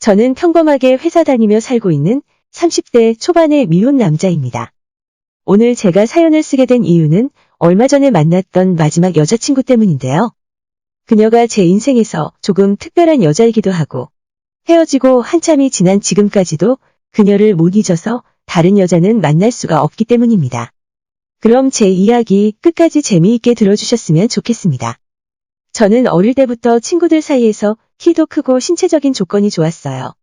저는 평범하게 회사 다니며 살고 있는 30대 초반의 미혼 남자입니다. 오늘 제가 사연을 쓰게 된 이유는 얼마 전에 만났던 마지막 여자친구 때문인데요. 그녀가 제 인생에서 조금 특별한 여자이기도 하고 헤어지고 한참이 지난 지금까지도 그녀를 못 잊어서 다른 여자는 만날 수가 없기 때문입니다. 그럼 제 이야기 끝까지 재미있게 들어주셨으면 좋겠습니다. 저는 어릴 때부터 친구들 사이에서 키도 크고 신체적인 조건이 좋았어요.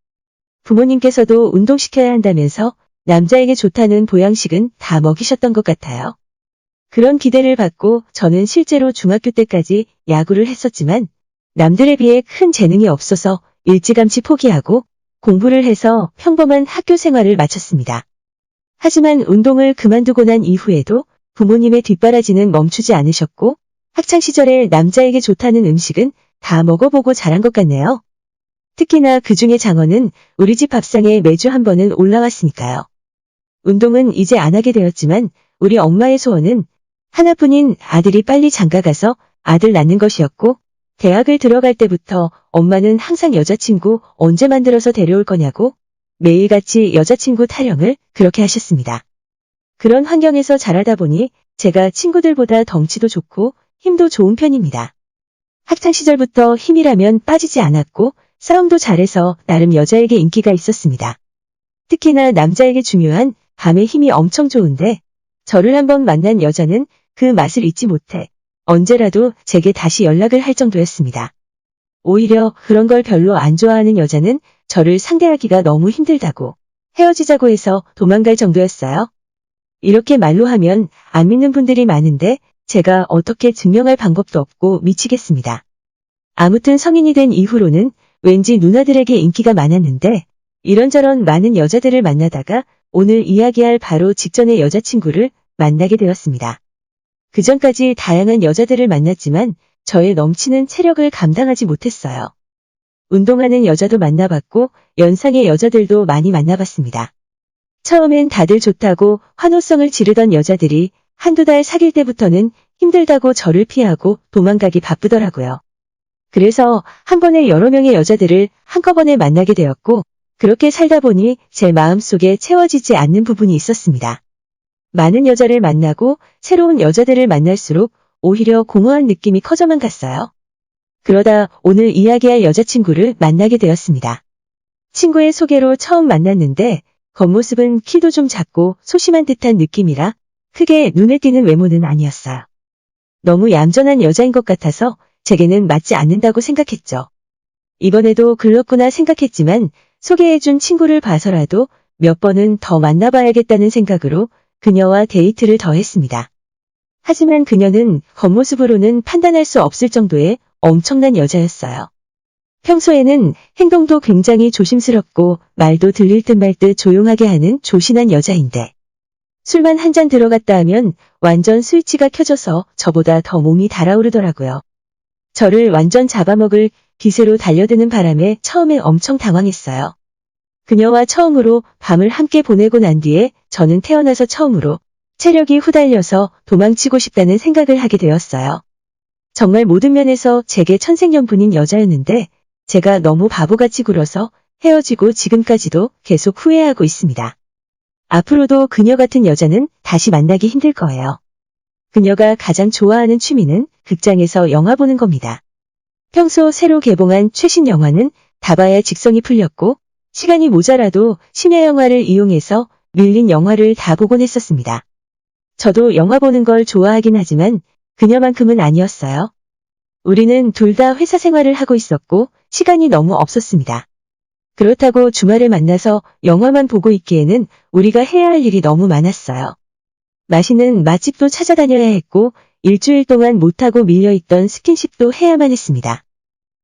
부모님께서도 운동시켜야 한다면서 남자에게 좋다는 보양식은 다 먹이셨던 것 같아요. 그런 기대를 받고 저는 실제로 중학교 때까지 야구를 했었지만 남들에 비해 큰 재능이 없어서 일찌감치 포기하고 공부를 해서 평범한 학교 생활을 마쳤습니다. 하지만 운동을 그만두고 난 이후에도 부모님의 뒷바라지는 멈추지 않으셨고 학창시절에 남자에게 좋다는 음식은 다 먹어보고 자란 것 같네요. 특히나 그 중에 장어는 우리 집 밥상에 매주 한 번은 올라왔으니까요. 운동은 이제 안 하게 되었지만 우리 엄마의 소원은 하나뿐인 아들이 빨리 장가가서 아들 낳는 것이었고 대학을 들어갈 때부터 엄마는 항상 여자친구 언제 만들어서 데려올 거냐고 매일같이 여자친구 타령을 그렇게 하셨습니다. 그런 환경에서 자라다 보니 제가 친구들보다 덩치도 좋고 힘도 좋은 편입니다. 학창시절부터 힘이라면 빠지지 않았고 싸움도 잘해서 나름 여자에게 인기가 있었습니다. 특히나 남자에게 중요한 밤의 힘이 엄청 좋은데 저를 한번 만난 여자는 그 맛을 잊지 못해 언제라도 제게 다시 연락을 할 정도였습니다. 오히려 그런 걸 별로 안 좋아하는 여자는 저를 상대하기가 너무 힘들다고 헤어지자고 해서 도망갈 정도였어요. 이렇게 말로 하면 안 믿는 분들이 많은데 제가 어떻게 증명할 방법도 없고 미치겠습니다. 아무튼 성인이 된 이후로는 왠지 누나들에게 인기가 많았는데 이런저런 많은 여자들을 만나다가 오늘 이야기할 바로 직전의 여자친구를 만나게 되었습니다. 그 전까지 다양한 여자들을 만났지만 저의 넘치는 체력을 감당하지 못했어요. 운동하는 여자도 만나봤고 연상의 여자들도 많이 만나봤습니다. 처음엔 다들 좋다고 환호성을 지르던 여자들이 한두 달 사귈 때부터는 힘들다고 저를 피하고 도망가기 바쁘더라고요. 그래서 한 번에 여러 명의 여자들을 한꺼번에 만나게 되었고 그렇게 살다 보니 제 마음속에 채워지지 않는 부분이 있었습니다. 많은 여자를 만나고 새로운 여자들을 만날수록 오히려 공허한 느낌이 커져만 갔어요. 그러다 오늘 이야기할 여자친구를 만나게 되었습니다. 친구의 소개로 처음 만났는데 겉모습은 키도 좀 작고 소심한 듯한 느낌이라 크게 눈에 띄는 외모는 아니었어요. 너무 얌전한 여자인 것 같아서 제게는 맞지 않는다고 생각했죠. 이번에도 글렀구나 생각했지만 소개해준 친구를 봐서라도 몇 번은 더 만나봐야겠다는 생각으로 그녀와 데이트를 더 했습니다. 하지만 그녀는 겉모습으로는 판단할 수 없을 정도의 엄청난 여자였어요. 평소에는 행동도 굉장히 조심스럽고 말도 들릴 듯 말 듯 조용하게 하는 조신한 여자인데 술만 한 잔 들어갔다 하면 완전 스위치가 켜져서 저보다 더 몸이 달아오르더라고요. 저를 완전 잡아먹을 기세로 달려드는 바람에 처음에 엄청 당황했어요. 그녀와 처음으로 밤을 함께 보내고 난 뒤에 저는 태어나서 처음으로 체력이 후달려서 도망치고 싶다는 생각을 하게 되었어요. 정말 모든 면에서 제게 천생연분인 여자였는데 제가 너무 바보같이 굴어서 헤어지고 지금까지도 계속 후회하고 있습니다. 앞으로도 그녀 같은 여자는 다시 만나기 힘들 거예요. 그녀가 가장 좋아하는 취미는 극장에서 영화 보는 겁니다. 평소 새로 개봉한 최신 영화는 다 봐야 직성이 풀렸고 시간이 모자라도 심야 영화를 이용해서 밀린 영화를 다 보곤 했었습니다. 저도 영화 보는 걸 좋아하긴 하지만 그녀만큼은 아니었어요. 우리는 둘 다 회사 생활을 하고 있었고 시간이 너무 없었습니다. 그렇다고 주말에 만나서 영화만 보고 있기에는 우리가 해야 할 일이 너무 많았어요. 맛있는 맛집도 찾아다녀야 했고 일주일 동안 못하고 밀려있던 스킨십도 해야만 했습니다.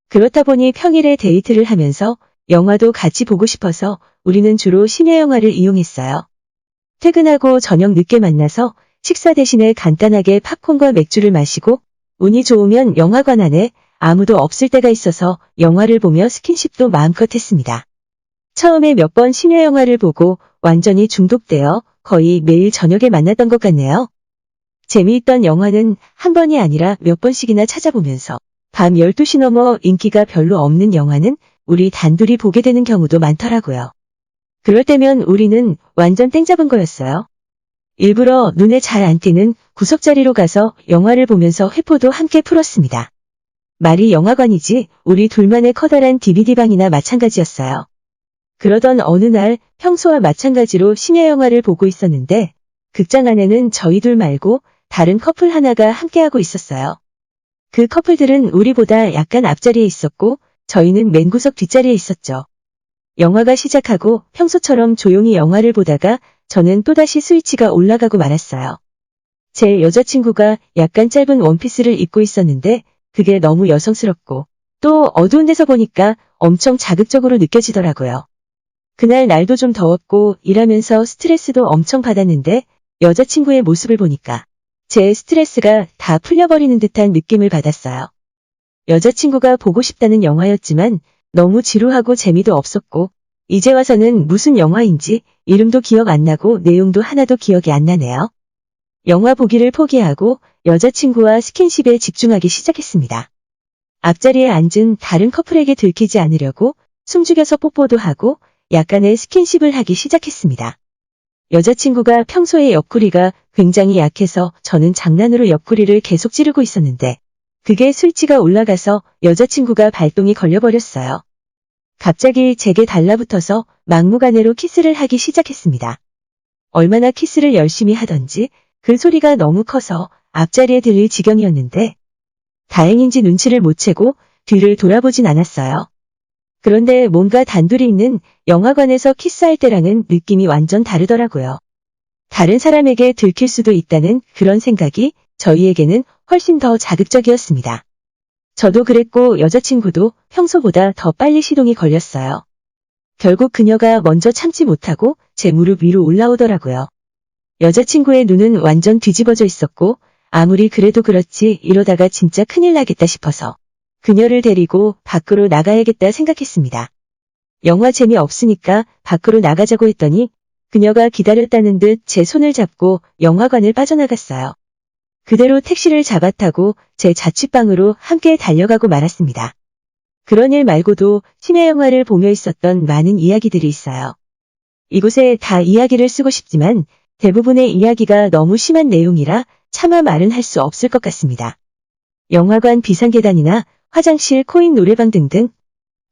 그렇다 보니 평일에 데이트를 하면서 영화도 같이 보고 싶어서 우리는 주로 심야 영화를 이용했어요. 퇴근하고 저녁 늦게 만나서 식사 대신에 간단하게 팝콘과 맥주를 마시고 운이 좋으면 영화관 안에 아무도 없을 때가 있어서 영화를 보며 스킨십도 마음껏 했습니다. 처음에 몇 번 심야 영화를 보고 완전히 중독되어 거의 매일 저녁에 만났던 것 같네요. 재미있던 영화는 한 번이 아니라 몇 번씩이나 찾아보면서 밤 12시 넘어 인기가 별로 없는 영화는 우리 단둘이 보게 되는 경우도 많더라고요. 그럴 때면 우리는 완전 땡 잡은 거였어요. 일부러 눈에 잘 안 띄는 구석자리로 가서 영화를 보면서 회포도 함께 풀었습니다. 말이 영화관이지 우리 둘만의 커다란 DVD방이나 마찬가지였어요. 그러던 어느 날 평소와 마찬가지로 심야 영화를 보고 있었는데 극장 안에는 저희 둘 말고 다른 커플 하나가 함께하고 있었어요. 그 커플들은 우리보다 약간 앞자리에 있었고 저희는 맨 구석 뒷자리에 있었죠. 영화가 시작하고 평소처럼 조용히 영화를 보다가 저는 또다시 스위치가 올라가고 말았어요. 제 여자친구가 약간 짧은 원피스를 입고 있었는데 그게 너무 여성스럽고 또 어두운 데서 보니까 엄청 자극적으로 느껴지더라고요. 그날 날도 좀 더웠고 일하면서 스트레스도 엄청 받았는데 여자친구의 모습을 보니까 제 스트레스가 다 풀려버리는 듯한 느낌을 받았어요. 여자친구가 보고 싶다는 영화였지만 너무 지루하고 재미도 없었고 이제 와서는 무슨 영화인지 이름도 기억 안 나고 내용도 하나도 기억이 안 나네요. 영화 보기를 포기하고 여자친구와 스킨십에 집중하기 시작했습니다. 앞자리에 앉은 다른 커플에게 들키지 않으려고 숨죽여서 뽀뽀도 하고 약간의 스킨십을 하기 시작했습니다. 여자친구가 평소에 옆구리가 굉장히 약해서 저는 장난으로 옆구리를 계속 찌르고 있었는데 그게 스위치가 올라가서 여자친구가 발동이 걸려버렸어요. 갑자기 제게 달라붙어서 막무가내로 키스를 하기 시작했습니다. 얼마나 키스를 열심히 하던지 그 소리가 너무 커서 앞자리에 들릴 지경이었는데 다행인지 눈치를 못 채고 뒤를 돌아보진 않았어요. 그런데 뭔가 단둘이 있는 영화관에서 키스할 때랑은 느낌이 완전 다르더라고요. 다른 사람에게 들킬 수도 있다는 그런 생각이 저희에게는 훨씬 더 자극적이었습니다. 저도 그랬고 여자친구도 평소보다 더 빨리 시동이 걸렸어요. 결국 그녀가 먼저 참지 못하고 제 무릎 위로 올라오더라고요. 여자친구의 눈은 완전 뒤집어져 있었고 아무리 그래도 그렇지 이러다가 진짜 큰일 나겠다 싶어서 그녀를 데리고 밖으로 나가야겠다 생각했습니다. 영화 재미없으니까 밖으로 나가자고 했더니 그녀가 기다렸다는 듯 제 손을 잡고 영화관을 빠져나갔어요. 그대로 택시를 잡아 타고 제 자취방으로 함께 달려가고 말았습니다. 그런 일 말고도 심야 영화를 보며 있었던 많은 이야기들이 있어요. 이곳에 다 이야기를 쓰고 싶지만 대부분의 이야기가 너무 심한 내용이라 차마 말은 할 수 없을 것 같습니다. 영화관 비상계단이나 화장실, 코인 노래방 등등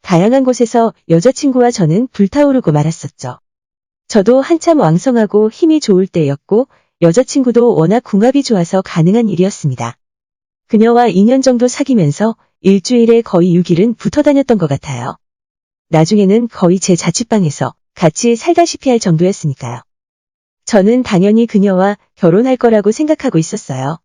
다양한 곳에서 여자친구와 저는 불타오르고 말았었죠. 저도 한참 왕성하고 힘이 좋을 때였고 여자친구도 워낙 궁합이 좋아서 가능한 일이었습니다. 그녀와 2년 정도 사귀면서 일주일에 거의 6일은 붙어 다녔던 것 같아요. 나중에는 거의 제 자취방에서 같이 살다시피 할 정도였으니까요. 저는 당연히 그녀와 결혼할 거라고 생각하고 있었어요.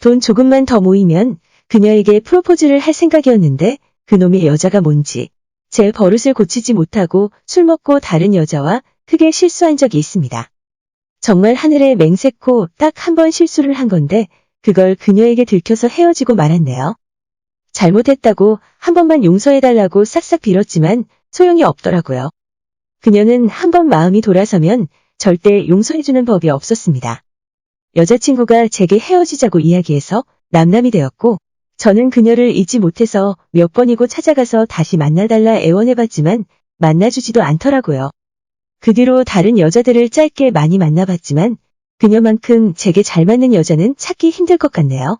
돈 조금만 더 모이면 그녀에게 프로포즈를 할 생각이었는데 그놈의 여자가 뭔지 제 버릇을 고치지 못하고 술 먹고 다른 여자와 크게 실수한 적이 있습니다. 정말 하늘에 맹세코 딱 한 번 실수를 한 건데 그걸 그녀에게 들켜서 헤어지고 말았네요. 잘못했다고 한 번만 용서해달라고 싹싹 빌었지만 소용이 없더라고요. 그녀는 한 번 마음이 돌아서면 절대 용서해주는 법이 없었습니다. 여자친구가 제게 헤어지자고 이야기해서 남남이 되었고 저는 그녀를 잊지 못해서 몇 번이고 찾아가서 다시 만나달라 애원해봤지만 만나주지도 않더라고요. 그 뒤로 다른 여자들을 짧게 많이 만나봤지만 그녀만큼 제게 잘 맞는 여자는 찾기 힘들 것 같네요.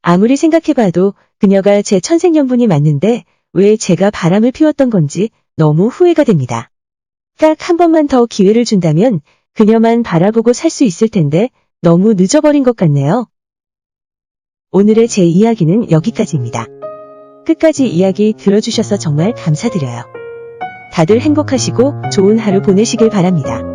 아무리 생각해봐도 그녀가 제 천생연분이 맞는데 왜 제가 바람을 피웠던 건지 너무 후회가 됩니다. 딱 한 번만 더 기회를 준다면 그녀만 바라보고 살 수 있을 텐데 너무 늦어버린 것 같네요. 오늘의 제 이야기는 여기까지입니다. 끝까지 이야기 들어주셔서 정말 감사드려요. 다들 행복하시고 좋은 하루 보내시길 바랍니다.